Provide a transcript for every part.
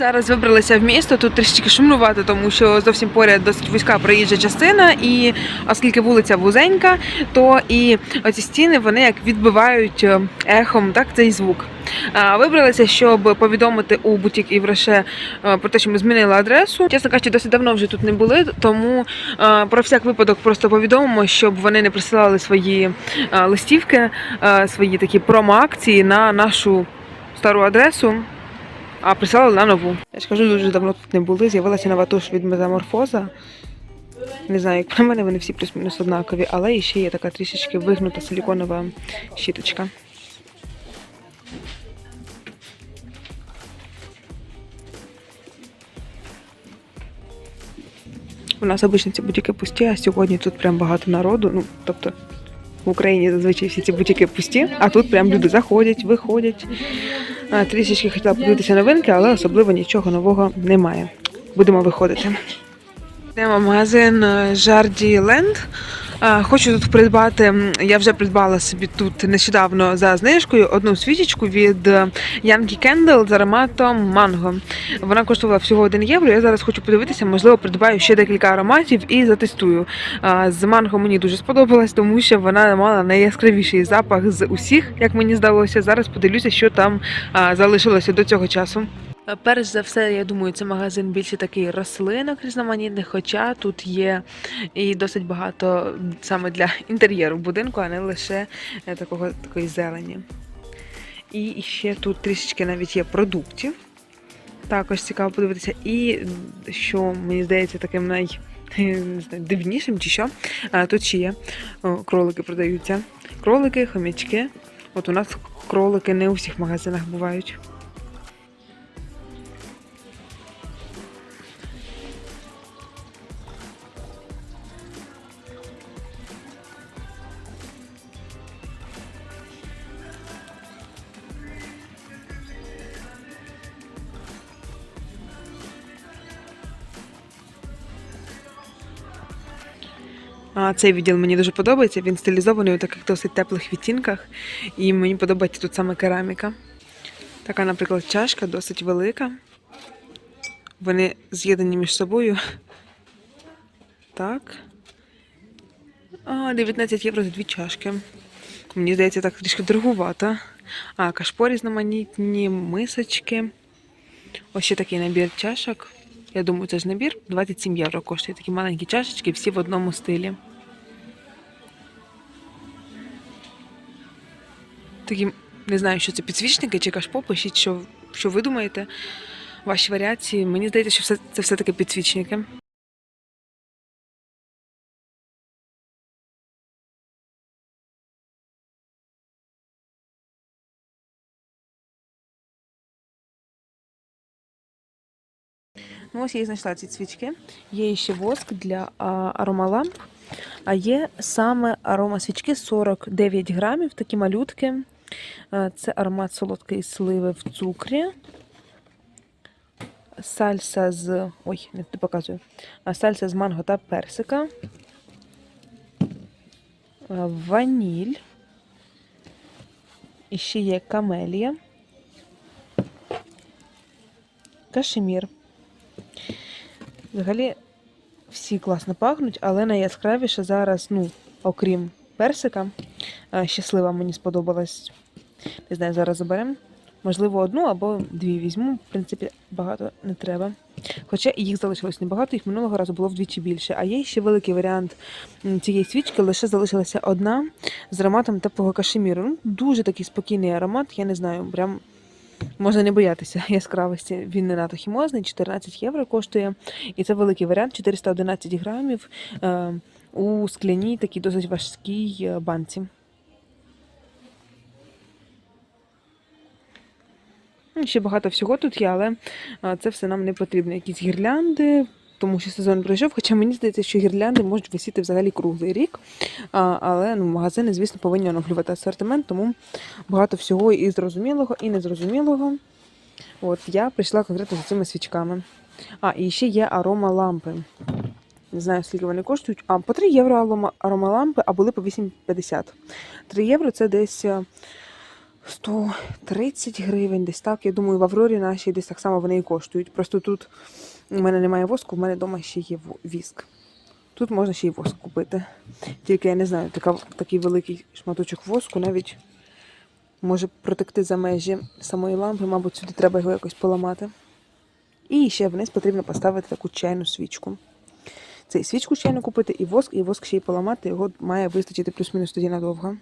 Зараз вибралися в місто. Тут трішечки шумнувати, тому що зовсім поряд досить вузька проїжджа частина, і оскільки вулиця вузенька, то і оці стіни вони як відбивають е, ехом так цей звук. Вибралися, щоб повідомити у бутік Івреше е, про те, що ми змінили адресу. Чесно кажучи, досить давно вже тут не були, тому е, про всяк випадок просто повідомимо, щоб вони не присилали свої е, листівки, свої такі промо-акції на нашу стару адресу. А прислали на нову. Я ж кажу, дуже давно тут не були. З'явилася нова туш від метаморфоза. Не знаю, як на мене вони всі плюс-мінус однакові, але і ще є така трішечки вигнута силіконова щіточка. У нас обично ці бутіки пусті, а сьогодні тут прям багато народу. Ну, тобто в Україні зазвичай всі ці бутіки пусті, а тут прям люди заходять, виходять. Трішечки хотіла подивитися новинки, але особливо нічого нового немає. Будемо виходити. Йдемо в магазин е, Жарді Ленд. Хочу тут придбати. Я вже придбала собі тут нещодавно за знижкою одну свічечку від е, Yankee Candle з ароматом манго. Вона коштувала всього 1 євро. Я зараз хочу подивитися, можливо, придбаю ще декілька ароматів і затестую. З манго мені дуже сподобалась, тому що вона мала найяскравіший запах з усіх, як мені здалося. Зараз подивлюся, що там залишилося до цього часу. Е, Перш за все, я думаю, це магазин більше такий рослинок різноманітних, хоча тут є і досить багато саме для інтер'єру будинку, а не лише е, такого такої зелені. І ще тут трішечки навіть є продуктів. Також цікаво подивитися. І що мені здається таким най. Чи що. Тут ще є кролики продаються. Кролики, хомячки. От у нас кролики не у всіх магазинах бувають. А цей відділ мені дуже подобається. Він стилізований у таких досить теплих відтінках. І мені подобається тут саме кераміка. Така, наприклад, чашка досить велика. Вони з'єднані між собою. Так. А, 19 євро за дві чашки. Мені здається, так трішки дороговато. А, кашпо різноманітні, мисочки. Ось ще такий набір чашок. Я думаю, це ж набір 27 євро коштує. Такі маленькі чашечки, всі в одному стилі. Такі, не знаю, що це підсвічники чи кашпо. Пишіть, що, що ви думаєте. Ваші варіації. Мені здається, що все, це все-таки підсвічники. Ну, ось я і знайшла ці цвічки. Є ще воск для а, аромаламп. А є саме арома свічки 49 грамів, такі малютки. Е, Це аромат солодкої сливи в цукрі. Сальса з. Ой, не показую. Сальса з манго та персика. Е, Ваніль. І ще є камелія. Кашемір. Взагалі всі класно пахнуть, але найяскравіше зараз, ну, окрім персика, е, щаслива мені сподобалась. Не знаю, зараз заберемо. Можливо, одну або дві візьму. В принципі, багато не треба. Хоча їх залишилось небагато, їх минулого разу було вдвічі більше. А є ще великий варіант цієї свічки, лише залишилася одна з ароматом теплого кашеміру. Ну, дуже такий спокійний аромат, я не знаю, прям Можна не боятися яскравості. Він не надто хімозний, 14 євро коштує. І це великий варіант, 411 грамів е, у скляній такій досить важкій е, банці. Ще багато всього тут є, але це все нам не потрібно. Якісь гірлянди, тому що сезон пройшов. Хоча мені здається, що гірлянди можуть висіти взагалі круглий рік. Але ну, магазини, звісно, повинні оновлювати асортимент, тому багато всього і зрозумілого, і незрозумілого. От я прийшла конкретно за цими свічками. А, і ще є арома лампи. Не знаю, скільки вони коштують. А, по 3 євро арома, арома лампи, а були по 8,50. 3 євро це десь е, 130 гривень, десь так. Я думаю, в Аврорі нашій десь так само вони і коштують. Просто тут у мене немає воску, в мене вдома ще є віск. Тут можна ще й воск купити. Тільки я не знаю, така, такий великий шматочок воску навіть може протекти за межі самої лампи, мабуть, сюди треба його якось поламати. І ще вниз потрібно поставити таку чайну свічку. Це і свічку чайну купити, і воск, і воск ще й поламати, його має вистачити плюс-мінус тоді надовго.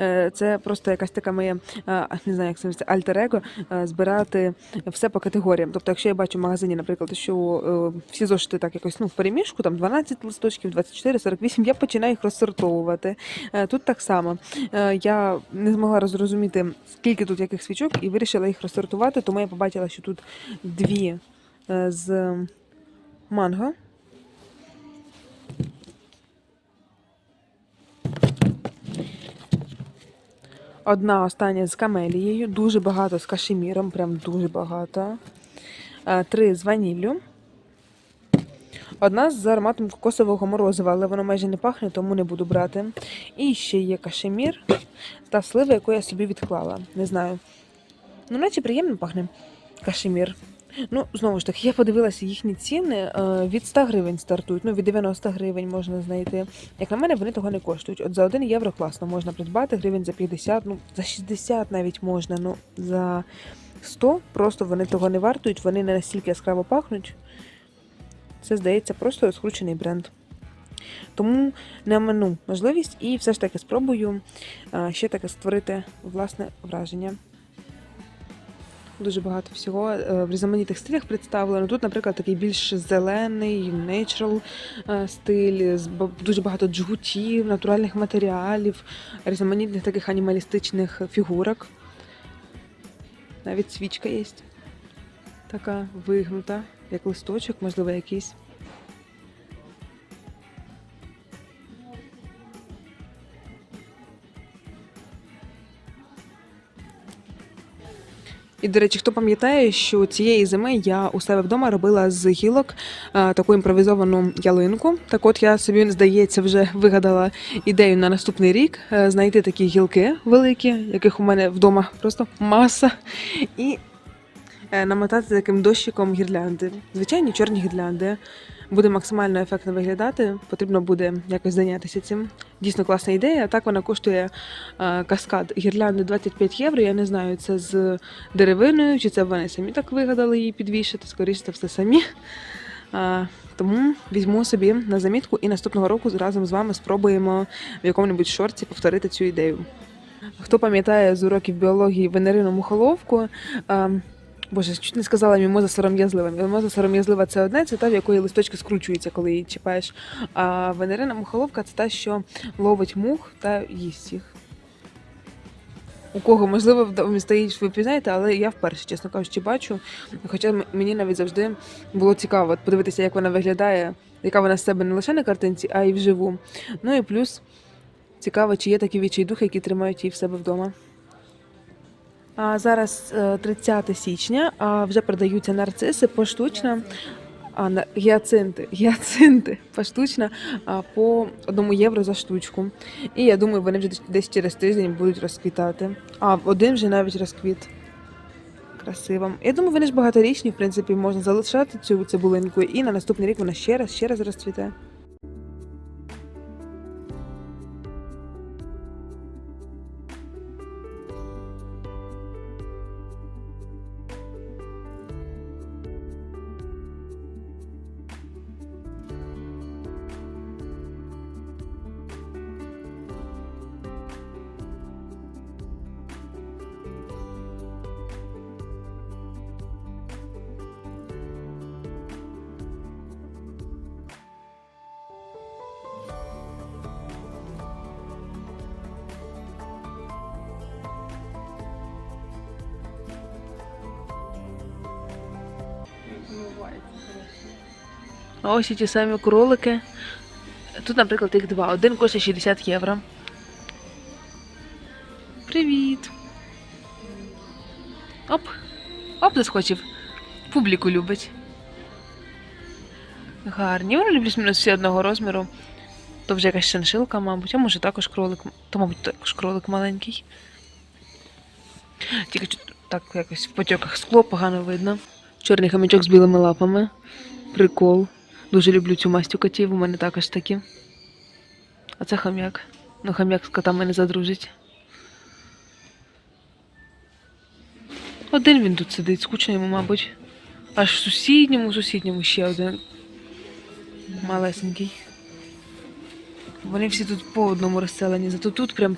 Е, Це просто якась така моя, е, не знаю, як це альтер-его, збирати все по категоріям. Тобто, якщо я бачу в магазині, наприклад, що е, всі зошити так якось ну, в переміжку, там 12 листочків, 24, 48, я починаю їх розсортовувати. Тут так само. Я не змогла розрозуміти, скільки тут яких свічок, і вирішила їх розсортувати, тому я побачила, що тут дві з манго. Одна остання з камелією, дуже багато з кашеміром, прям дуже багато. Е, Три з ваніллю. Одна з ароматом кокосового морозива, але воно майже не пахне, тому не буду брати. І ще є кашемір та слива, яку я собі відклала. Не знаю. Ну, наче приємно пахне кашемір. Ну, знову ж таки, я подивилася їхні ціни е, від 100 гривень стартують, ну від 90 гривень можна знайти. Як на мене, вони того не коштують. От за 1 євро класно можна придбати, гривень за 50, ну за 60 навіть можна. Ну за 100 просто вони того не вартують, вони не настільки яскраво пахнуть. Це здається просто розкручений бренд. Тому не омину можливість і все ж таки спробую е, ще таке створити власне враження. Дуже багато всього е, в різноманітних стилях представлено. Тут, наприклад, такий більш зелений, е, стиль, з дуже багато джгутів, натуральних матеріалів, різноманітних таких анімалістичних фігурок. Навіть свічка є. Така вигнута, як листочок, можливо, якийсь. І, до речі, хто пам'ятає, що цієї зими я у себе вдома робила з гілок е, таку імпровізовану ялинку. Так от я собі, здається, вже вигадала ідею на наступний рік е, знайти такі гілки великі, яких у мене вдома просто маса, і е, намотати таким дощиком гірлянди. Звичайні чорні гірлянди. Буде максимально ефектно виглядати. Потрібно буде якось зайнятися цим. Дійсно класна ідея. Так вона коштує е, каскад гірлянди 25 євро. Я не знаю, це з деревиною, чи це вони самі так вигадали її підвішати, скоріше це все самі. А, тому візьму собі на замітку і наступного року разом з вами спробуємо в якому-небудь шорті повторити цю ідею. Хто пам'ятає з уроків біології венерину мухоловку? Боже, чуть не сказала мімоза сором'язлива. Мімоза сором'язлива це одне, це та, в якої листочки скручуються, коли її чіпаєш. А венерина мухоловка це та, що ловить мух та їсть їх. У кого, можливо, стоїть, ви пізнаєте, але я вперше, чесно кажучи, бачу. Хоча мені навіть завжди було цікаво подивитися, як вона виглядає, яка вона з себе не лише на картинці, а й вживу. Ну і плюс цікаво, чи є такі відчайдухи, які тримають її в себе вдома. А зараз е, 30 січня, а вже продаються нарциси поштучно. Гіацинти, гіацинти поштучно по одному євро за штучку. І я думаю, вони вже десь через тиждень будуть розквітати. А один вже навіть розквіт. Красиво. Я думаю, вони ж багаторічні, в принципі, можна залишати цю цибулинку, і на наступний рік вона ще раз, ще раз розцвіте. А ось і ті самі кролики. Тут, наприклад, їх два. Один коштує 60 євро. Привіт. Оп. Оп, заскочив. Публіку любить. Гарні. Вони люблять мінус всі одного розміру. То вже якась шиншилка, мабуть, а може також кролик. То, мабуть, також кролик маленький. Тільки так якось в потьоках скло погано видно. Чорний хомячок з білими лапами. Прикол. Дуже люблю цю масть у котів, у мене також такі. А це хом'як. Ну, хом'як з котами не задружить. Один він тут сидить, скучно йому, мабуть. Аж в сусідньому, в сусідньому ще один. Малесенький. Вони всі тут по одному розселені, зато тут прям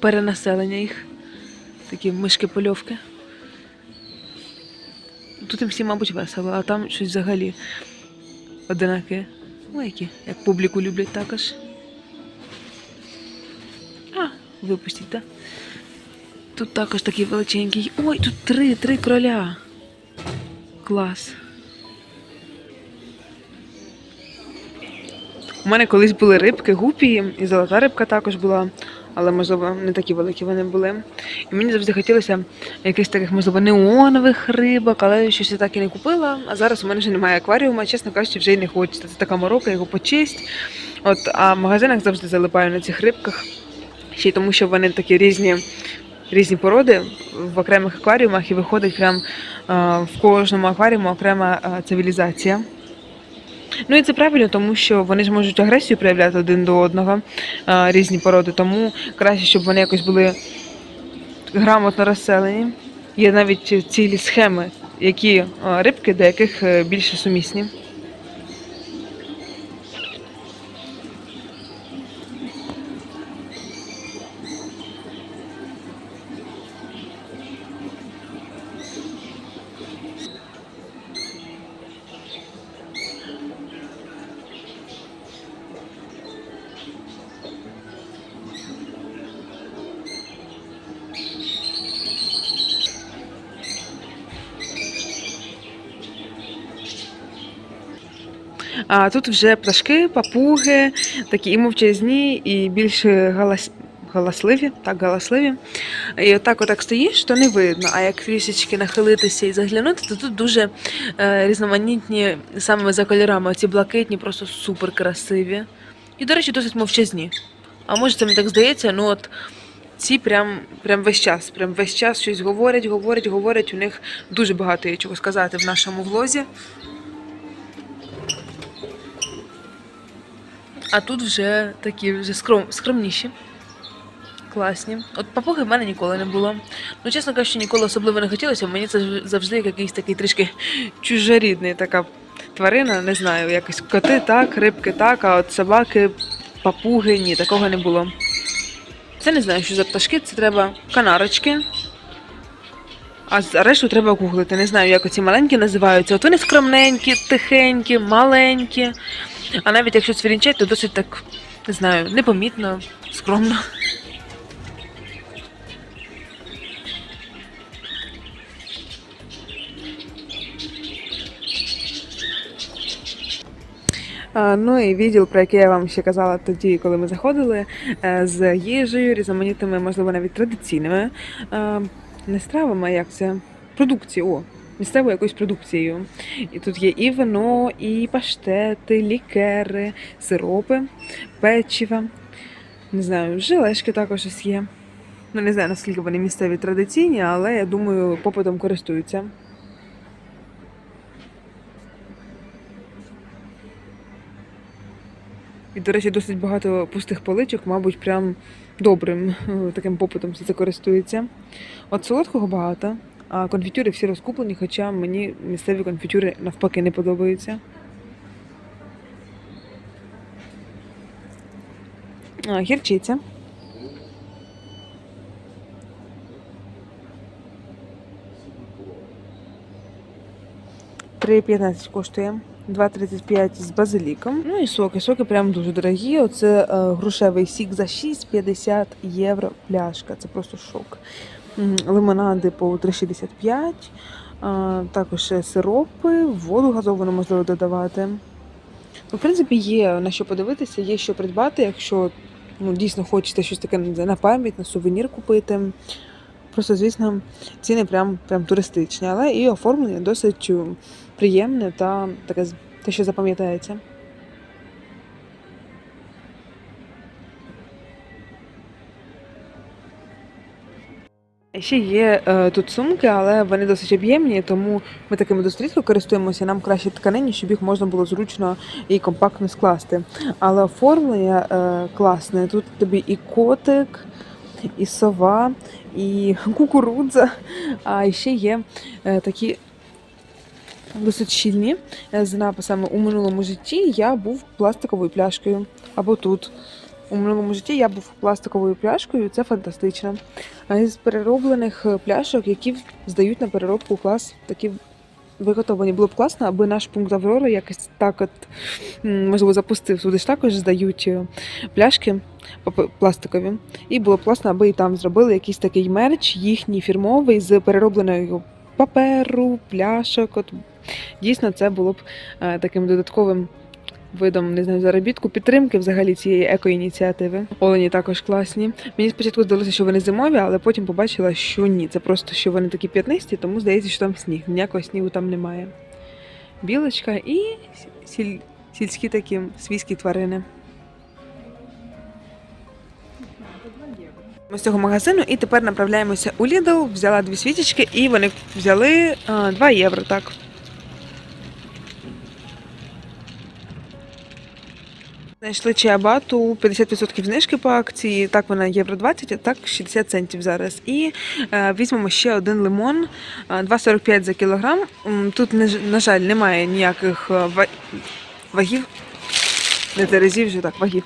перенаселення їх. Такі мишки-польовки. Тут їм всім, мабуть, весело, а там щось взагалі одинаке. Ну, які, як публіку люблять також. А, випустіть, так? Тут також такий величенький. Ой, тут три, три кроля. Клас. У мене колись були рибки, гупії, і золота рибка також була, але, можливо, не такі великі вони були. І мені завжди хотілося якихось таких, можливо, неонових рибок, але щось я так і не купила. А зараз у мене вже немає акваріума, чесно кажучи, вже й не хочеться. Це така морока, його почисть. От, а в магазинах завжди залипаю на цих рибках. Ще й тому, що вони такі різні, різні породи в окремих акваріумах і виходить прям а, в кожному акваріуму окрема а, цивілізація. Ну і це правильно, тому що вони ж можуть агресію проявляти один до одного різні породи, тому краще, щоб вони якось були грамотно розселені. Є навіть цілі схеми, які рибки, до яких е, більше сумісні. А тут вже пташки, папуги, такі і мовчазні, і більш галас... галасливі, так, галасливі. І отак отак стоїш, то не видно. А як трішечки нахилитися і заглянути, то тут дуже е, різноманітні саме за кольорами. Ці блакитні, просто супер красиві. І, до речі, досить мовчазні. А може, це мені так здається, ну от. Ці прям, прям весь час, прям весь час щось говорять, говорять, говорять. У них дуже багато є чого сказати в нашому влозі. А тут вже такі вже скром, скромніші. Класні. От папуги в мене ніколи не було. Ну, чесно кажучи, ніколи особливо не хотілося. Мені це завжди якийсь такий трішки чужорідний така тварина, не знаю, якось коти так, рибки так, а от собаки, папуги, ні, такого не було. Це не знаю, що за пташки, це треба канарочки. А решту треба гуглити. Не знаю, як оці маленькі називаються. От вони скромненькі, тихенькі, маленькі. А навіть якщо свірінчать, то досить так, не знаю, непомітно, скромно. Ну і відділ, про який я вам ще казала тоді, коли ми заходили, е, з їжею, різноманітними, можливо, навіть традиційними е, не стравами, як це? Продукції, о, місцевою якоюсь продукцією. І тут є і вино, і паштети, лікери, сиропи, печива. Не знаю, жилешки також ось є. Ну, не знаю, наскільки вони місцеві традиційні, але я думаю, попитом користуються. І, до речі, досить багато пустих поличок, мабуть, прям добрим е, таким попитом це користується. От солодкого багато, а конфітюри всі розкуплені, хоча мені місцеві конфітюри навпаки не подобаються. А, гірчиця. 3,15 коштує. 2,35 з базиліком. Ну і соки. Соки прям дуже дорогі. Оце е, грушевий сік за 6,50 євро пляшка. Це просто шок. Лимонади по 3,65. Також сиропи, воду газовану можливо додавати. Ну, в принципі, є на що подивитися, є що придбати, якщо ну, дійсно хочете щось таке на пам'ять, на сувенір купити. Просто, звісно, ціни прям, прям туристичні, але і оформлення досить приємне та таке те, що запам'ятається. Ще є е, тут сумки, але вони досить об'ємні, тому ми такими досить рідко користуємося. Нам краще тканині, щоб їх можна було зручно і компактно скласти. Але оформлення е, класне. Тут тобі і котик, і сова, і кукурудза. А ще є е, такі досить щільні е, з написами у минулому житті я був пластиковою пляшкою. Або тут. У минулому житті я був пластиковою пляшкою, це фантастично. Із перероблених е, пляшок, які здають на переробку клас, такі виготовлені. Було б класно, аби наш пункт Аврора якось так от можливо запустив. Туди ж також здають е, пляшки пластикові. І було б класно, аби і там зробили якийсь такий мерч, їхній фірмовий з переробленою паперу, пляшок. От дійсно це було б е, таким додатковим видом не знаю, заробітку, підтримки взагалі цієї екоініціативи. Олені також класні. Мені спочатку здалося, що вони зимові, але потім побачила, що ні. Це просто що вони такі п'ятнисті, тому здається, що там сніг. Ніякого снігу там немає. Білочка і сіль... сільські такі свійські тварини. Ми з цього магазину і тепер направляємося у Lidl, взяла дві свічечки і вони взяли а, 2 євро, так. Знайшли чиабату 50% знижки по акції. Так вона євро 20, а так 60 центів зараз. І е, візьмемо ще один лимон е, 2,45 за кілограм. Тут, на жаль, немає ніяких е, вагів. Не терезів вже так, вагів.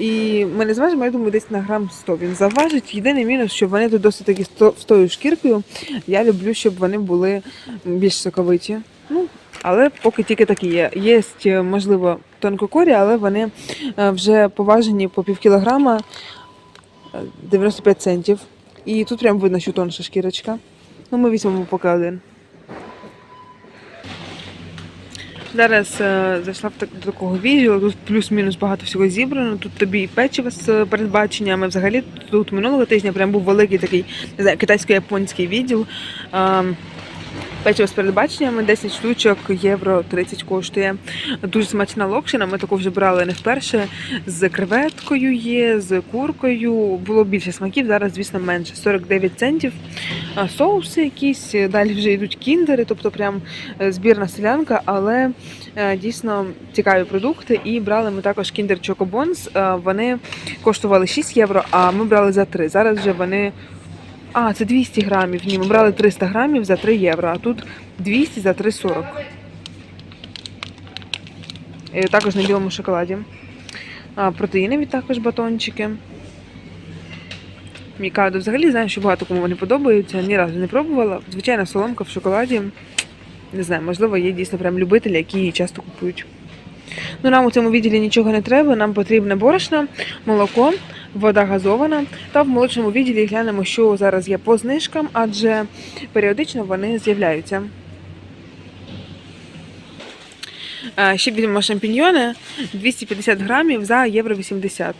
І ми не зважимо, я думаю, десь на грам 100 він заважить. Єдиний мінус, що вони тут досить такі з шкіркою. Я люблю, щоб вони були більш соковиті. Ну, але поки тільки такі є. Є, е, можливо, тонкокорі, але вони е, вже поважені по пів кілограма е, 95 центів. І тут прям видно, що тонша шкірочка. Ну, ми візьмемо поки один. Зараз е, зайшла в так, до такого відділу, тут плюс-мінус багато всього зібрано. Тут тобі і печиво з передбаченнями. Взагалі тут минулого тижня прям був великий такий китайсько-японський відділ. Е, Печиво з передбаченнями 10 штучок, євро 30 коштує. Дуже смачна локшина. Ми таку вже брали не вперше. З креветкою є, з куркою. Було більше смаків, зараз, звісно, менше. 49 центів. Соуси якісь, далі вже йдуть кіндери, тобто прям е, збірна селянка, але е, дійсно цікаві продукти. І брали ми також кіндер Чокобонс. Вони коштували 6 євро, а ми брали за 3. Зараз вже вони. А, це 200 грамів. Ні, ми брали 300 грамів за 3 євро, а тут 200 за 3,40. Також на білому шоколаді. А, протеїнові також батончики. Мікадо. Взагалі знаю, що багато кому вони подобаються. Ні разу не пробувала. Звичайна соломка в шоколаді. Не знаю, можливо, є дійсно прям любителі, які її часто купують. Ну, нам у цьому відділі нічого не треба. Нам потрібне борошно, молоко, вода газована. Та в молочному відділі глянемо, що зараз є по знижкам, адже періодично вони з'являються. Ще візьмемо шампіньйони 250 грамів за євро 80.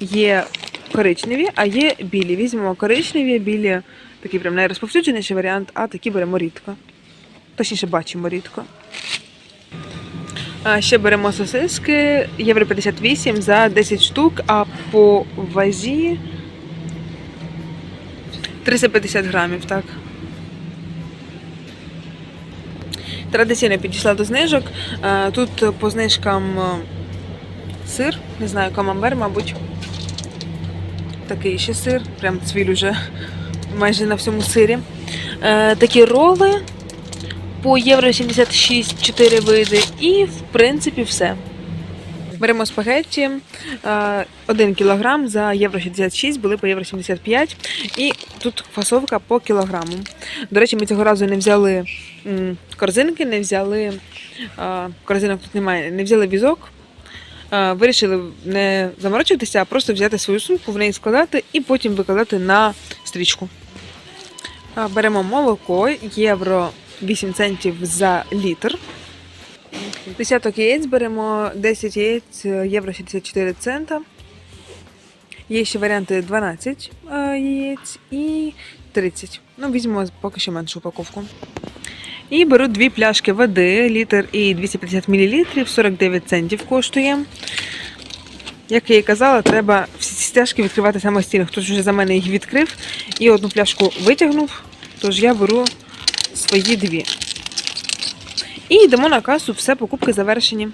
Є коричневі, а є білі. Візьмемо коричневі, білі такий прям найрозповсюдженіший варіант, а такі беремо рідко. Точніше, бачимо рідко. Ще беремо сосиски євро 58 за 10 штук, а по вазі 350 грамів, так. Традиційно підійшла до знижок. Тут по знижкам е, сир, не знаю, камамбер, мабуть. Такий ще сир, прям цвіль уже майже на всьому сирі. Е, Такі роли по євро 76 4 види. І, в принципі, все. Беремо спагетті 1 кілограм за євро 66, були по євро 75. І тут фасовка по кілограму. До речі, ми цього разу не взяли корзинки, не взяли корзинок тут немає, не взяли візок. Вирішили не заморочуватися, а просто взяти свою сумку, в неї складати і потім викладати на стрічку. Беремо молоко, євро 8 центів за літр. Десяток яєць беремо 10 яєць, е, євро 64 цента. Є ще варіанти 12 е, яєць і 30. Ну, візьмемо поки що меншу упаковку. І беру дві пляшки води, літр і 250 мл, 49 центів коштує. Як я і казала, треба всі стяжки відкривати самостійно. Хтось вже за мене їх відкрив і одну пляшку витягнув. Тож я беру свої дві. І йдемо на касу, все, покупки завершені.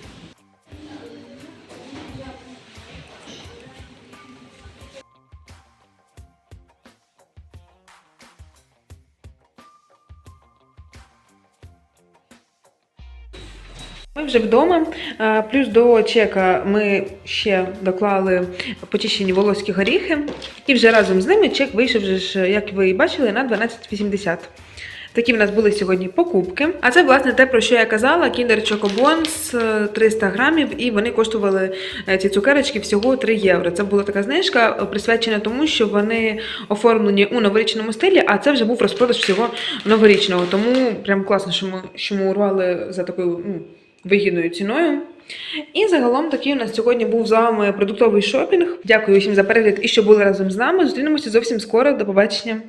Ми вже вдома. Е, Плюс до чека ми ще доклали почищені волоські горіхи. І вже разом з ними чек вийшов, як ви бачили, на 12,80. Такі в нас були сьогодні покупки. А це, власне, те, про що я казала: Kinder Choco Bones е, 300 грамів, і вони коштували е, ці цукерочки всього 3 євро. Це була така знижка, е, присвячена тому, що вони оформлені у новорічному стилі, а це вже був розпродаж всього новорічного. Тому прям класно, що ми, що ми урвали за такою ну, вигідною ціною. І загалом такий у нас сьогодні був з вами продуктовий шопінг. Дякую всім за перегляд і що були разом з нами. Зустрінемося зовсім скоро. До побачення.